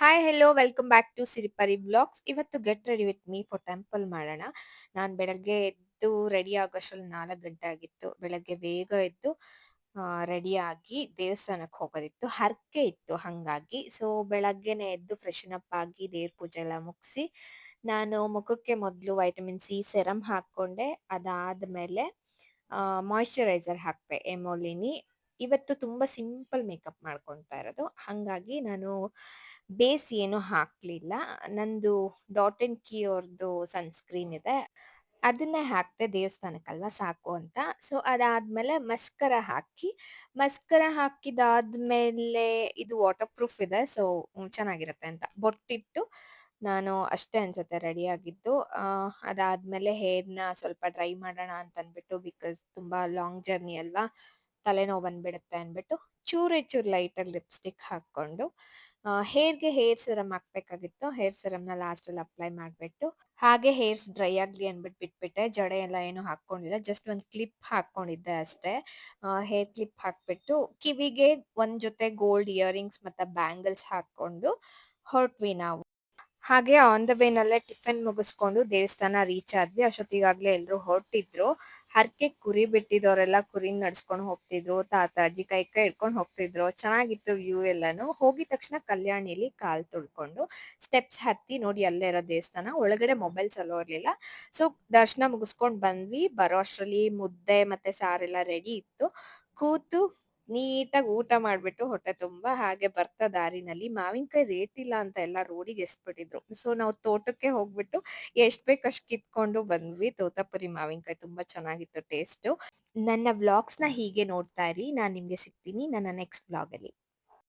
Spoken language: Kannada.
Hi hello welcome back to Siripari blogs ಇವತ್ತು get ready with me for temple ಮಾಡೋಣ. ನಾನು ಬೆಳಗ್ಗೆ ಎದ್ದು ರೆಡಿ ಆಗೋಷ್ಟ್ರಲ್ಲಿ ನಾಲ್ಕು ಗಂಟೆ ಆಗಿತ್ತು. ಬೆಳಗ್ಗೆ ಬೇಗ ಎದ್ದು ರೆಡಿಯಾಗಿ ದೇವಸ್ಥಾನಕ್ಕೆ ಹೋಗೋದಿತ್ತು. ಹರಕೆ ಇತ್ತು ಹಂಗಾಗಿ. ಸೊ ಬೆಳಗ್ಗೆನೆ ಎದ್ದು ಫ್ರೆಶನ್ ಅಪ್ ಆಗಿ ದೇವ್ರ ಪೂಜೆ ಎಲ್ಲ ಮುಗಿಸಿ ನಾನು ಮುಖಕ್ಕೆ ಮೊದಲು ವೈಟಮಿನ್ ಸಿ ಸೆರಮ್ ಹಾಕ್ಕೊಂಡೆ. ಅದಾದ ಮೇಲೆ ಮಾಯಿಶ್ಚರೈಸರ್ ಹಾಕಿದೆ ಎಮೋಲಿನಿ. ಇವತ್ತು ತುಂಬ ಸಿಂಪಲ್ ಮೇಕಪ್ ಮಾಡ್ಕೊತಾ ಇರೋದು. ಹಂಗಾಗಿ ನಾನು ಬೇಸ್ ಏನು ಹಾಕ್ಲಿಲ್ಲ. ನಂದು ಡಾಟ್ ಅಂಡ್ ಕೀ ಅವ್ರದ್ದು ಸನ್‌ಸ್ಕ್ರೀನ್ ಇದೆ. ಅದನ್ನೇ ಹಾಕ್ದೆ ದೇವಸ್ಥಾನಕ್ಕಲ್ವಾ ಸಾಕು ಅಂತ. ಸೊ ಅದಾದ್ಮೇಲೆ ಮಸ್ಕರ ಹಾಕಿ, ಮಸ್ಕರ ಹಾಕಿದಾದ್ಮೇಲೆ ಇದು ವಾಟರ್ ಪ್ರೂಫ್ ಇದೆ. ಸೊ ಚೆನ್ನಾಗಿರುತ್ತೆ ಅಂತ. ಬೊಟ್ಟಿಟ್ಟು ನಾನು ಅಷ್ಟೇ ಅನ್ಸುತ್ತೆ ರೆಡಿ ಆಗಿದ್ದು. ಅದಾದ್ಮೇಲೆ ಹೇರ್‌ನ ಸ್ವಲ್ಪ ಡ್ರೈ ಮಾಡೋಣ ಅಂತ ಅಂದ್ಬಿಟ್ಟು ಬಿಕಾಸ್ ತುಂಬಾ ಲಾಂಗ್ ಜರ್ನಿ ಅಲ್ವಾ, ತಲೆನೋವು ಬಂದ್ಬಿಡುತ್ತೆ ಅಂದ್ಬಿಟ್ಟು ಚೂರು ಚೂರು ಲೈಟಾಗಿ ಲಿಪ್‌ಸ್ಟಿಕ್ ಹಾಕ್ಕೊಂಡು ಹೇರ್‌ಗೆ ಹೇರ್ ಸಿರಮ್ ಹಾಕ್ಬೇಕಾಗಿತ್ತು. ಹೇರ್ ಸಿರಮ್‌ನ ಲಾಸ್ಟಲ್ಲಿ ಅಪ್ಲೈ ಮಾಡ್ಬಿಟ್ಟು, ಹಾಗೆ ಹೇರ್ಸ್ ಡ್ರೈ ಆಗಲಿ ಅಂದ್ಬಿಟ್ಟು ಬಿಟ್ಬಿಟ್ಟೆ. ಜಡೆ ಎಲ್ಲ ಏನು ಹಾಕ್ಕೊಂಡಿಲ್ಲ. ಜಸ್ಟ್ ಒಂದು ಕ್ಲಿಪ್ ಹಾಕ್ಕೊಂಡಿದ್ದೆ ಅಷ್ಟೇ. ಹೇರ್ ಕ್ಲಿಪ್ ಹಾಕ್ಬಿಟ್ಟು ಕಿವಿಗೆ ಒಂದು ಜೊತೆ ಗೋಲ್ಡ್ ಇಯರಿಂಗ್ಸ್ ಮತ್ತೆ ಬ್ಯಾಂಗಲ್ಸ್ ಹಾಕ್ಕೊಂಡು ಹೊರಟ್ವಿ ನಾವು. ಹಾಗೆ ಆನ್ ದ ವೇನಲ್ಲೇ ಟಿಫಿನ್ ಮುಗಿಸ್ಕೊಂಡು ದೇವಸ್ಥಾನ ರೀಚ್ ಆದ್ವಿ. ಅಷ್ಟೊತ್ತಿಗಾಗ್ಲೇ ಎಲ್ಲರೂ ಹೊರಟಿದ್ರು. ಹರಕೆ ಕುರಿ ಬಿಟ್ಟಿದವರೆಲ್ಲ ಕುರಿ ನಡ್ಸ್ಕೊಂಡು ಹೋಗ್ತಿದ್ರು. ತಾತಾಜಿ ಕೈ ಕೈ ಹಿಡ್ಕೊಂಡು ಹೋಗ್ತಿದ್ರು. ಚೆನ್ನಾಗಿತ್ತು ವ್ಯೂ ಎಲ್ಲಾನು. ಹೋಗಿದ ತಕ್ಷಣ ಕಲ್ಯಾಣಿಲಿ ಕಾಲ್ ತುಳ್ಕೊಂಡು ಸ್ಟೆಪ್ಸ್ ಹತ್ತಿ ನೋಡಿ ಅಲ್ಲೇ ಇರೋ ದೇವಸ್ಥಾನ. ಒಳಗಡೆ ಮೊಬೈಲ್ ಚಲೋ ಇರ್ಲಿಲ್ಲ. ಸೊ ದರ್ಶನ ಮುಗಿಸ್ಕೊಂಡು ಬಂದ್ವಿ. ಬರೋ ಅಷ್ಟರಲ್ಲಿ ಮುದ್ದೆ ಮತ್ತೆ ಸಾರೆಲ್ಲ ರೆಡಿ ಇತ್ತು. ಕೂತು ನೀಟಾಗಿ ಊಟ ಮಾಡ್ಬಿಟ್ಟು ಹೊಟ್ಟೆ ತುಂಬಾ ಹಾಗೆ ಬರ್ತಾ ದಾರಿನಲ್ಲಿ ಮಾವಿನಕಾಯಿ ರೇಟ್ ಇಲ್ಲ ಅಂತ ಎಲ್ಲ ರೋಡಿಗೆ ಎಸ್ಬಿಟ್ಟಿದ್ರು. ಸೊ ನಾವು ತೋಟಕ್ಕೆ ಹೋಗ್ಬಿಟ್ಟು ಎಷ್ಟ್ ಬೇಕು ಅಷ್ಟು ಕಿತ್ಕೊಂಡು ಬಂದ್ವಿ. ತೋತಾಪುರಿ ಮಾವಿನಕಾಯಿ ತುಂಬಾ ಚೆನ್ನಾಗಿತ್ತು ಟೇಸ್ಟು. ನನ್ನ ವ್ಲಾಗ್ಸ್‌ನ ಹೀಗೆ ನೋಡ್ತಾ ಇರಿ. ನಾನು ನಿಮ್ಗೆ ಸಿಗ್ತೀನಿ ನನ್ನ ನೆಕ್ಸ್ಟ್ ವ್ಲಾಗಲ್ಲಿ.